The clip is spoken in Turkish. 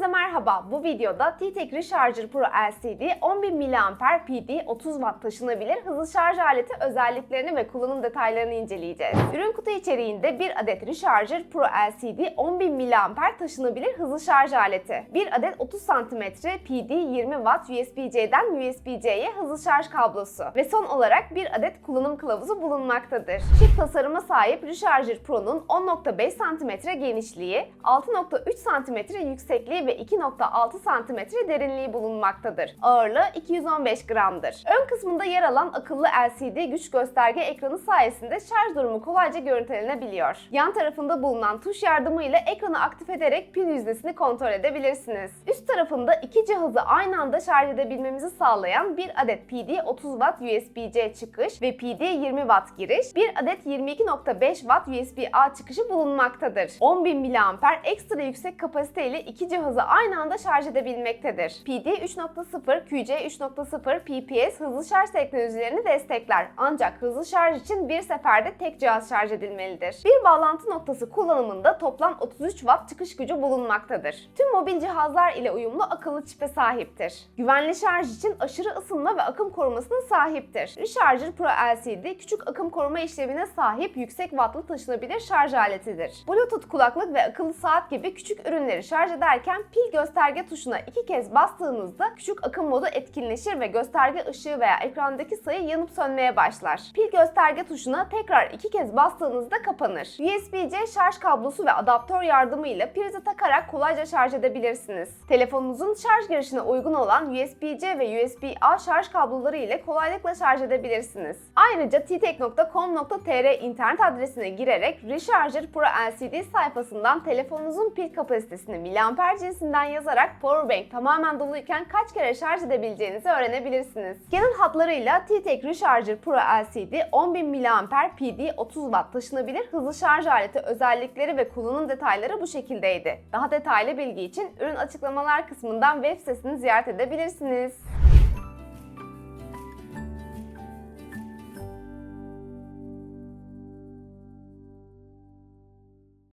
Herkese merhaba. Bu videoda T-Tek Recharger Pro LCD 10.000 mAh PD 30 Watt taşınabilir hızlı şarj aleti özelliklerini ve kullanım detaylarını inceleyeceğiz. Ürün kutu içeriğinde bir adet Recharger Pro LCD 10.000 mAh taşınabilir hızlı şarj aleti, bir adet 30 cm PD 20 Watt USB-C'den USB-C'ye hızlı şarj kablosu ve son olarak bir adet kullanım kılavuzu bulunmaktadır. Çift tasarıma sahip Recharger Pro'nun 10.5 cm genişliği, 6.3 cm yüksekliği ve 2.6 cm derinliği bulunmaktadır. Ağırlığı 215 gramdır. Ön kısmında yer alan akıllı LCD güç gösterge ekranı sayesinde şarj durumu kolayca görüntülenebiliyor. Yan tarafında bulunan tuş yardımıyla ekranı aktif ederek pil yüzdesini kontrol edebilirsiniz. Üst tarafında iki cihazı aynı anda şarj edebilmemizi sağlayan bir adet PD 30 Watt USB-C çıkış ve PD 20 Watt giriş, bir adet 22.5 Watt USB-A çıkışı bulunmaktadır. 10.000 mAh ekstra yüksek kapasite ile iki cihazı aynı anda şarj edebilmektedir. PD 3.0, QC 3.0 PPS hızlı şarj teknolojilerini destekler ancak hızlı şarj için bir seferde tek cihaz şarj edilmelidir. Bir bağlantı noktası kullanımında toplam 33 Watt çıkış gücü bulunmaktadır. Tüm mobil cihazlar ile uyumlu akıllı çipe sahiptir. Güvenli şarj için aşırı ısınma ve akım korumasına sahiptir. Recharger Pro LCD küçük akım koruma işlevine sahip yüksek wattlı taşınabilir şarj aletidir. Bluetooth kulaklık ve akıllı saat gibi küçük ürünleri şarj ederken pil gösterge tuşuna iki kez bastığınızda küçük akım modu etkinleşir ve gösterge ışığı veya ekrandaki sayı yanıp sönmeye başlar. Pil gösterge tuşuna tekrar iki kez bastığınızda kapanır. USB-C şarj kablosu ve adaptör yardımıyla prize takarak kolayca şarj edebilirsiniz. Telefonunuzun şarj girişine uygun olan USB-C ve USB-A şarj kabloları ile kolaylıkla şarj edebilirsiniz. Ayrıca ttek.com.tr internet adresine girerek Recharger Pro LCD sayfasından telefonunuzun pil kapasitesini miliamper cinsinden yazarak powerbank tamamen doluyken kaç kere şarj edebileceğinizi öğrenebilirsiniz. Genel hatlarıyla T-Tek Recharger Pro LCD 10.000 mAh PD 30 Watt taşınabilir hızlı şarj aleti özellikleri ve kullanım detayları bu şekildeydi. Daha detaylı bilgi için ürün açıklamalar kısmından web sitesini ziyaret edebilirsiniz.